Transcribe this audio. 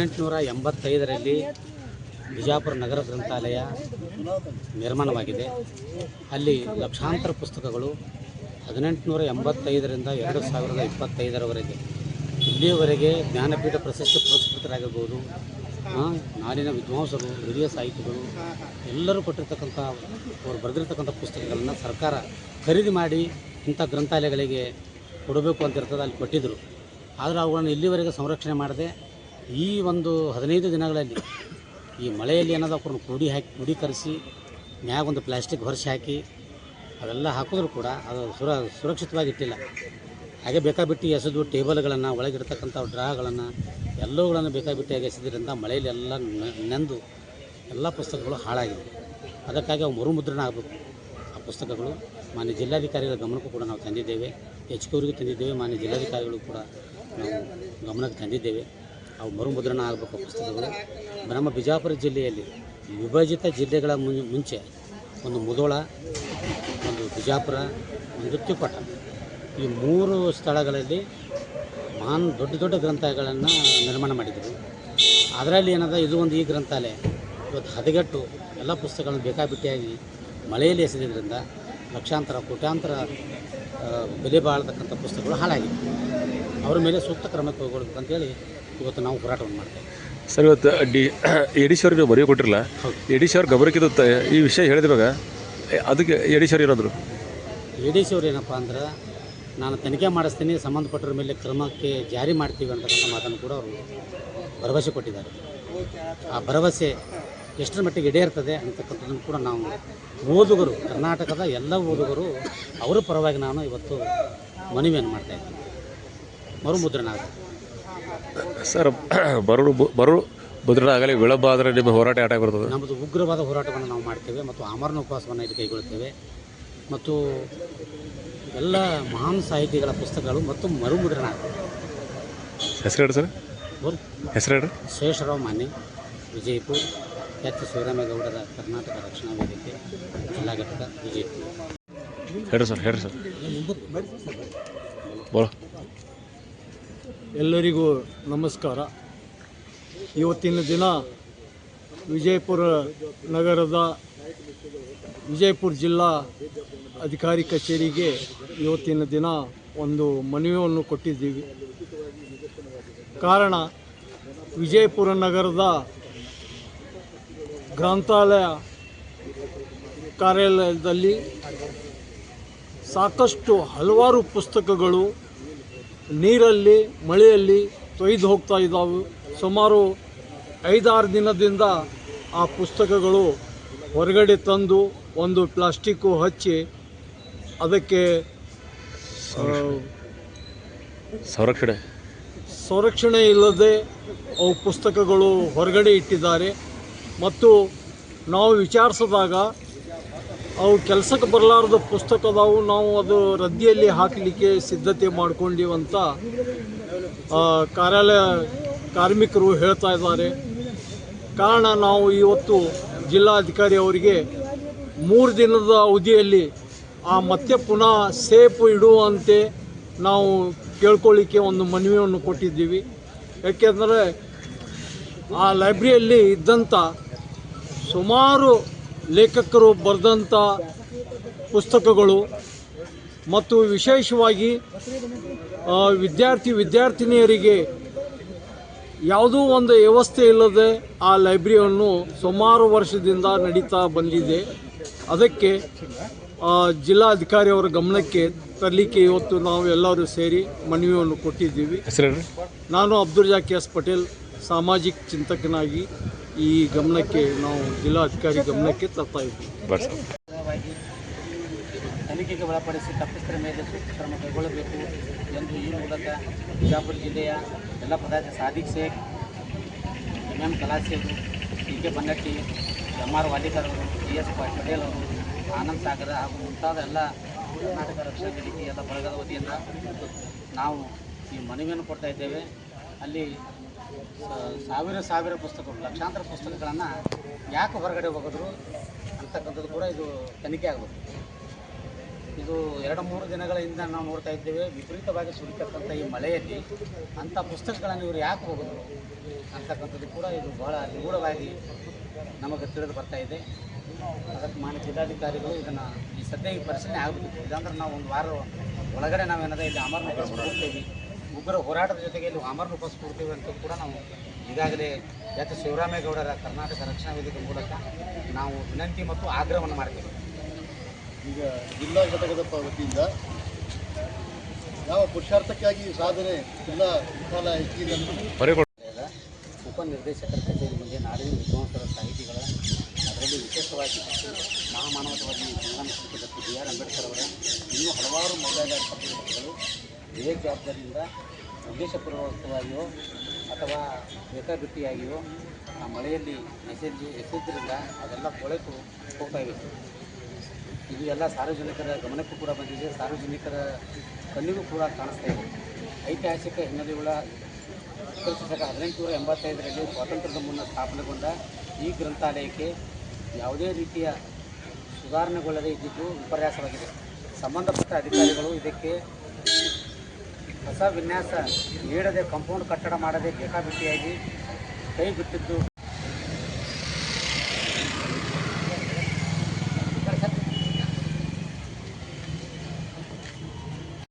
ಹದಿನೆಂಟುನೂರ ಎಂಬತ್ತೈದರಲ್ಲಿ ಬಿಜಾಪುರ ನಗರ ಗ್ರಂಥಾಲಯ ನಿರ್ಮಾಣವಾಗಿದೆ. ಅಲ್ಲಿ ಲಕ್ಷಾಂತರ ಪುಸ್ತಕಗಳು ಹದಿನೆಂಟುನೂರ ಎಂಬತ್ತೈದರಿಂದ ಎರಡು ಸಾವಿರದ ಇಪ್ಪತ್ತೈದರವರೆಗೆ. ಇಲ್ಲಿಯವರೆಗೆ ಜ್ಞಾನಪೀಠ ಪ್ರಶಸ್ತಿ ಪುರಸ್ಕೃತರಾಗಿರ್ಬೋದು ನಾಡಿನ ವಿದ್ವಾಂಸರು, ಹಿರಿಯ ಸಾಹಿತಿಗಳು ಎಲ್ಲರೂ ಕೊಟ್ಟಿರ್ತಕ್ಕಂಥ ಅವರು ಬರೆದಿರ್ತಕ್ಕಂಥ ಪುಸ್ತಕಗಳನ್ನು ಸರ್ಕಾರ ಖರೀದಿ ಮಾಡಿ ಇಂಥ ಗ್ರಂಥಾಲಯಗಳಿಗೆ ಕೊಡಬೇಕು ಅಂತ ಇರ್ತದೆ, ಅಲ್ಲಿ ಕೊಟ್ಟಿದ್ದರು ಆದರೆ ಅವುಗಳನ್ನು ಇಲ್ಲಿವರೆಗೆ ಸಂರಕ್ಷಣೆ ಮಾಡದೆ ಈ ಒಂದು ಹದಿನೈದು ದಿನಗಳಲ್ಲಿ ಈ ಮಳೆಯಲ್ಲಿ ಏನಾದ್ರು ಅವ್ರನ್ನ ಕೂಡಿ ಹಾಕಿ ಕ್ರೋಢೀಕರಿಸಿ ಮ್ಯಾಗ ಒಂದು ಪ್ಲಾಸ್ಟಿಕ್ ಹೊರಸಿ ಹಾಕಿ, ಅದೆಲ್ಲ ಹಾಕಿದ್ರು ಕೂಡ ಅದು ಸುರ ಸುರಕ್ಷಿತವಾಗಿ ಇಟ್ಟಿಲ್ಲ ಹಾಗೆ ಬೇಕಾಬಿಟ್ಟು ಎಸೆದು ಟೇಬಲ್ಗಳನ್ನು, ಒಳಗಿಡ್ತಕ್ಕಂಥ ಡ್ರಾಗಳನ್ನು, ಎಲ್ಲವುಗಳನ್ನು ಬೇಕಾಬಿಟ್ಟು ಎಸೆದ್ರಿಂದ ಮಳೆಯಲ್ಲಿ ಎಲ್ಲ ನೆಂದು ಎಲ್ಲ ಪುಸ್ತಕಗಳು ಹಾಳಾಗಿವೆ. ಅದಕ್ಕಾಗಿ ಅವು ಮರುಮುದ್ರಣ ಆಗಬೇಕು. ಆ ಪುಸ್ತಕಗಳು ಮಾನ್ಯ ಜಿಲ್ಲಾಧಿಕಾರಿಗಳ ಗಮನಕ್ಕೂ ಕೂಡ ನಾವು ತಂದಿದ್ದೇವೆ. ಎಚ್ ತಂದಿದ್ದೇವೆ. ಮಾನ್ಯ ಜಿಲ್ಲಾಧಿಕಾರಿಗಳು ಕೂಡ ನಾವು ಗಮನಕ್ಕೆ ತಂದಿದ್ದೇವೆ. ಅವು ಮರುಮುದ್ರಣ ಆಗಬೇಕು ಪುಸ್ತಕಗಳು. ನಮ್ಮ ಬಿಜಾಪುರ ಜಿಲ್ಲೆಯಲ್ಲಿ ವಿಭಜಿತ ಜಿಲ್ಲೆಗಳ ಮುಂಚೆ ಒಂದು ಮುದೋಳ, ಒಂದು ಬಿಜಾಪುರ, ಒಂದು ಈ ಮೂರು ಸ್ಥಳಗಳಲ್ಲಿ ಮಹಾನ್ ದೊಡ್ಡ ದೊಡ್ಡ ಗ್ರಂಥಾಲಯಗಳನ್ನು ನಿರ್ಮಾಣ ಮಾಡಿದರು ಅದರಲ್ಲಿ ಏನದ, ಇದು ಒಂದು ಈ ಗ್ರಂಥಾಲಯ. ಇವತ್ತು ಹದಗೆಟ್ಟು ಎಲ್ಲ ಪುಸ್ತಕಗಳನ್ನು ಬೇಕಾಬಿಟ್ಟಿಯಾಗಿ ಮಳೆಯಲ್ಲಿ ಎಸೆದಿದ್ದರಿಂದ ಲಕ್ಷಾಂತರ, ಕೋಟ್ಯಾಂತರ ಬೆಲೆ ಬಾಳತಕ್ಕಂಥ ಪುಸ್ತಕಗಳು ಹಾಳಾಗಿವೆ. ಅವರ ಮೇಲೆ ಸೂಕ್ತ ಕ್ರಮ ಕೈಗೊಳ್ಬೇಕು ಅಂತೇಳಿ ಇವತ್ತು ನಾವು ಹೋರಾಟವನ್ನು ಮಾಡ್ತೇವೆ. ಸರ್ ಇವತ್ತು ಡಿ ಯಡೀಶ್ ಅವ್ರಿಗೆ ಬರೆಯೋ ಕೊಟ್ಟಿರಲ್ಲ? ಯಡೀಶ್ ಅವ್ರ ಈ ವಿಷಯ ಹೇಳಿದ್ವಾಗ ಅದಕ್ಕೆ ಎಡಿಶೋರ್ ಇರೋದ್ರು? ಯಡೀಶ್ ಅವ್ರು ಏನಪ್ಪ ಅಂದ್ರೆ ನಾನು ತನಿಖೆ ಮಾಡಿಸ್ತೀನಿ ಸಂಬಂಧಪಟ್ಟರ ಮೇಲೆ ಕ್ರಮಕ್ಕೆ ಜಾರಿ ಮಾಡ್ತೀವಿ ಅಂತಕ್ಕಂಥ ಮಾತನ್ನು ಕೂಡ ಅವರು ಭರವಸೆ ಕೊಟ್ಟಿದ್ದಾರೆ. ಆ ಭರವಸೆ ಎಷ್ಟರ ಮಟ್ಟಿಗೆ ಈಡೇರ್ತದೆ ಅಂತಕ್ಕಂಥದ್ದನ್ನು ಕೂಡ ನಾವು ಓದುಗರು ಕರ್ನಾಟಕದ ಎಲ್ಲ ಓದುಗರು ಅವರ ಪರವಾಗಿ ನಾನು ಇವತ್ತು ಮನವಿಯನ್ನು ಮಾಡ್ತಾ ಇದ್ದೀನಿ. ಮರುಮುದ್ರಣ ಆಗುತ್ತೆ ಸರ್ ಬರಡು ಬರು ಆಗಲಿ ವಿಳಂಬ ಆದರೆ ನಿಮ್ಮ ಹೋರಾಟ ಆಟ ಬರ್ತದೆ? ನಮ್ಮದು ಉಗ್ರವಾದ ಹೋರಾಟವನ್ನು ನಾವು ಮಾಡ್ತೇವೆ ಮತ್ತು ಅಮರನ ಉಪವಾಸವನ್ನು ಇಲ್ಲಿ ಕೈಗೊಳ್ಳುತ್ತೇವೆ ಮತ್ತು ಎಲ್ಲ ಮಹಾನ್ ಸಾಹಿತಿಗಳ ಪುಸ್ತಕಗಳು ಮತ್ತು ಮರುಮುದ್ರಣ ಹೆಸರು ಸರ್? ಬರು ಹೆಸರು ಹೇಳಿ ಶೇಷರಾವ್ ಮಾನೆ ವಿಜಯಪುರ ಎಚ್ ಶಿವರಾಮೇಗೌಡರ ಕರ್ನಾಟಕ ರಕ್ಷಣಾ ವೇದಿಕೆ ಜಿಲ್ಲಾ ಘಟಕ ವಿಜಯಪುರ. ಹೇಳ್ರಿ ಸರ್ ಹೇಳ್ರಿ ಸರ್. ಬೋಳ ಎಲ್ಲರಿಗೂ ನಮಸ್ಕಾರ. ಇವತ್ತಿನ ದಿನ ವಿಜಯಪುರ ನಗರದ ವಿಜಯಪುರ ಜಿಲ್ಲಾ ಅಧಿಕಾರಿ ಕಚೇರಿಗೆ ಇವತ್ತಿನ ದಿನ ಒಂದು ಮನವಿಯನ್ನು ಕೊಟ್ಟಿದ್ದೀವಿ. ಕಾರಣ ವಿಜಯಪುರ ನಗರದ ಗ್ರಂಥಾಲಯ ಕಾರ್ಯಾಲಯದಲ್ಲಿ ಸಾಕಷ್ಟು ಹಲವಾರು ಪುಸ್ತಕಗಳು ನೀರಲ್ಲಿ ಮಳೆಯಲ್ಲಿ ತೊಯ್ದು ಹೋಗ್ತಾ ಇದ್ದಾವೆ. ಸುಮಾರು ಐದಾರು ದಿನದಿಂದ ಆ ಪುಸ್ತಕಗಳು ಹೊರಗಡೆ ತಂದು ಒಂದು ಪ್ಲಾಸ್ಟಿಕ್ಕು ಹಚ್ಚಿ ಅದಕ್ಕೆ ಸಂರಕ್ಷಣೆ. ಸಂರಕ್ಷಣೆ ಇಲ್ಲದೆ ಅವು ಪುಸ್ತಕಗಳು ಹೊರಗಡೆ ಇಟ್ಟಿದ್ದಾರೆ. ಮತ್ತು ನಾವು ವಿಚಾರಿಸಿದಾಗ ಅವು ಕೆಲಸಕ್ಕೆ ಬರಲಾರದ ಪುಸ್ತಕದವು ನಾವು ಅದು ರದ್ದಿಯಲ್ಲಿ ಹಾಕಲಿಕ್ಕೆ ಸಿದ್ಧತೆ ಮಾಡ್ಕೊಂಡಿವಂತ ಕಾರ್ಯಾಲಯ ಕಾರ್ಮಿಕರು ಹೇಳ್ತಾ ಇದ್ದಾರೆ. ಕಾರಣ ನಾವು ಇವತ್ತು ಜಿಲ್ಲಾಧಿಕಾರಿ ಅವರಿಗೆ ಮೂರು ದಿನದ ಅವಧಿಯಲ್ಲಿ ಆ ಮತ್ತೆ ಪುನಃ ಸೇಫ್ ಇಡುವಂತೆ ನಾವು ಕೇಳ್ಕೊಳ್ಳಿಕ್ಕೆ ಒಂದು ಮನವಿಯನ್ನು ಕೊಟ್ಟಿದ್ದೀವಿ. ಯಾಕೆಂದರೆ ಆ ಲೈಬ್ರರಿಯಲ್ಲಿ ಇದ್ದಂಥ ಸುಮಾರು ಲೇಖಕರು ಬರೆದಂಥ ಪುಸ್ತಕಗಳು ಮತ್ತು ವಿಶೇಷವಾಗಿ ವಿದ್ಯಾರ್ಥಿ ವಿದ್ಯಾರ್ಥಿನಿಯರಿಗೆ ಯಾವುದೂ ಒಂದು ವ್ಯವಸ್ಥೆ ಇಲ್ಲದೆ ಆ ಲೈಬ್ರರಿಯನ್ನು ಸುಮಾರು ವರ್ಷದಿಂದ ನಡೀತಾ ಬಂದಿದೆ. ಅದಕ್ಕೆ ಜಿಲ್ಲಾಧಿಕಾರಿಯವರ ಗಮನಕ್ಕೆ ತರಲಿಕ್ಕೆ ಇವತ್ತು ನಾವು ಎಲ್ಲರೂ ಸೇರಿ ಮನವಿಯನ್ನು ಕೊಟ್ಟಿದ್ದೀವಿ. ನಾನು ಅಬ್ದುಲ್ ಜಾಕಿ ಎಸ್ ಪಟೇಲ್ ಸಾಮಾಜಿಕ ಚಿಂತಕನಾಗಿ ಈ ಗಮನಕ್ಕೆ ನಾವು ಜಿಲ್ಲಾಧಿಕಾರಿ ಗಮನಕ್ಕೆ ತರ್ತಾ ಇದ್ದೀವಿ ತನಿಖೆಗೆ ಒಳಪಡಿಸಿ ತಪ್ಪಿಸ್ತರ ಮೇಲೆ ಸೂಕ್ತ ಕ್ರಮ ಕೈಗೊಳ್ಳಬೇಕು ಎಂದು ಈ ಮೂಲಕ ಬಿಜಾಪುರ ಜಿಲ್ಲೆಯ ಎಲ್ಲ ಪದಾರ್ಥ Sadiq Sheikh M M Kalaseru T K Bannatti M R Walikar ಅವರು ಡಿ ಎಸ್ ಪಟೇಲ್ ಅವರು ಆನಂದ್ ಸಾಗರ ಹಾಗೂ ಮುಂತಾದ ಎಲ್ಲ ಕರ್ನಾಟಕ ರಕ್ಷಣಾ ವೇದಿಕೆ ಎಲ್ಲ ಬಳಗದ ವತಿಯಿಂದ ನಾವು ಈ ಮನವಿಯನ್ನು ಕೊಡ್ತಾ ಇದ್ದೇವೆ. ಅಲ್ಲಿ ಸಾವಿರ ಸಾವಿರ ಪುಸ್ತಕಗಳು, ಲಕ್ಷಾಂತರ ಪುಸ್ತಕಗಳನ್ನು ಯಾಕೆ ಹೊರಗಡೆ ಹೋಗಿದ್ರು ಅಂತಕ್ಕಂಥದ್ದು ಕೂಡ ಇದು ತನಿಖೆ ಆಗಬೇಕು. ಇದು ಎರಡು ಮೂರು ದಿನಗಳಿಂದ ನಾವು ನೋಡ್ತಾ ಇದ್ದೇವೆ, ವಿಪರೀತವಾಗಿ ಸುರಿತಕ್ಕಂಥ ಈ ಮಳೆಯಲ್ಲಿ ಅಂಥ ಪುಸ್ತಕಗಳನ್ನು ಇವರು ಯಾಕೆ ಹೋಗಿದ್ರು ಅಂತಕ್ಕಂಥದ್ದು ಕೂಡ ಇದು ಬಹಳ ನಿಗೂಢವಾಗಿ ನಮಗೆ ತಿಳಿದು ಬರ್ತಾ ಇದೆ. ಅದಕ್ಕೆ ಮಾನ್ಯ ಜಿಲ್ಲಾಧಿಕಾರಿಗಳು ಇದನ್ನು ಈ ಸದ್ಯ ಈ ಪರಿಶೀಲನೆ ಆಗಬೇಕು. ಇಲ್ಲಾಂದ್ರೆ ನಾವು ಒಂದು ವಾರ ಒಳಗಡೆ ನಾವೇನದ ಇಲ್ಲಿ ಅಮರನಾಥ ಉಪಸ್ಕೊಡ್ತೀವಿ ಉಗ್ರ ಹೋರಾಟದ ಜೊತೆಗೆ ಇಲ್ಲಿ ಅಮರನ ಉಪಸ್ಕೊಡ್ತೀವಿ ಅಂತ ಕೂಡ ನಾವು ಈಗಾಗಲೇ ಎಚ್ ಶಿವರಾಮೇಗೌಡರ ಕರ್ನಾಟಕ ರಕ್ಷಣಾ ವೇದಿಕೆ ಮೂಲಕ ನಾವು ವಿನಂತಿ ಮತ್ತು ಆಗ್ರಹವನ್ನು ಮಾಡ್ತೀವಿ. ಈಗ ಜಿಲ್ಲಾ ಘಟಕದ ವತಿಯಿಂದ ಯಾವ ಪುರುಷಾರ್ಥಕ್ಕಾಗಿ ಸಾಧನೆ ಜಿಲ್ಲಾ ಉಪನಿರ್ದೇಶಕರ ಕಚೇರಿ ಮುಂದೆ ನಾಡಿನ ವಿದ್ವಾಂಸರ ಸಾಹಿತಿಗಳ ಅದರಲ್ಲಿ ವಿಶೇಷವಾಗಿ ಮಹಾಮಾನವತವಾಗಿ ಸಂವಿಧಾನ ಬಿ ಆರ್ ಅಂಬೇಡ್ಕರ್ ಅವರ ಇನ್ನೂ ಹಲವಾರು ಮೌಲ್ಯಾಧಾರಿತ ಪುಸ್ತಕಗಳು ಬೇಗ ಜವಾಬ್ದಾರಿಯಿಂದ ಉದ್ದೇಶಪೂರ್ವಕವಾಗಿಯೋ ಅಥವಾ ಬೇಕಾಬಿಟ್ಟಿಯಾಗಿಯೋ ಆ ಮಳೆಯಲ್ಲಿ ಎಸೆದು ಎಸೆದ್ರಿಂದ ಅದೆಲ್ಲ ಕೊಳೆತು ಹೋಗ್ತಾ ಇವೆ ಇದು ಎಲ್ಲ ಸಾರ್ವಜನಿಕರ ಗಮನಕ್ಕೂ ಕೂಡ ಬಂದಿದೆ. ಸಾರ್ವಜನಿಕರ ಕಣ್ಣಿಗೂ ಕೂಡ ಕಾಣಿಸ್ತಾ ಇದೆ. ಐತಿಹಾಸಿಕ ಉತ್ಕರ್ಷ ಶಕ ಹದಿನೆಂಟುನೂರ ಎಂಬತ್ತೈದರಲ್ಲಿ ಸ್ವಾತಂತ್ರ್ಯದ ಮುನ್ನ ಸ್ಥಾಪನೆಗೊಂಡ ಈ ಗ್ರಂಥಾಲಯಕ್ಕೆ ಯಾವುದೇ ರೀತಿಯ ಸುಧಾರಣೆಗೊಳ್ಳದೇ ಇದ್ದಿದ್ದು ವಿಪರ್ಯಾಸವಾಗಿದೆ. ಸಂಬಂಧಪಟ್ಟ ಅಧಿಕಾರಿಗಳು ಇದಕ್ಕೆ ಹೊಸ ವಿನ್ಯಾಸ ನೀಡದೆ ಕಾಂಪೌಂಡ್ ಕಟ್ಟಡ ಮಾಡದೆ ಬೇಕಾಬಿಟ್ಟಿಯಾಗಿ ಕೈ ಬಿಟ್ಟಿದ್ದು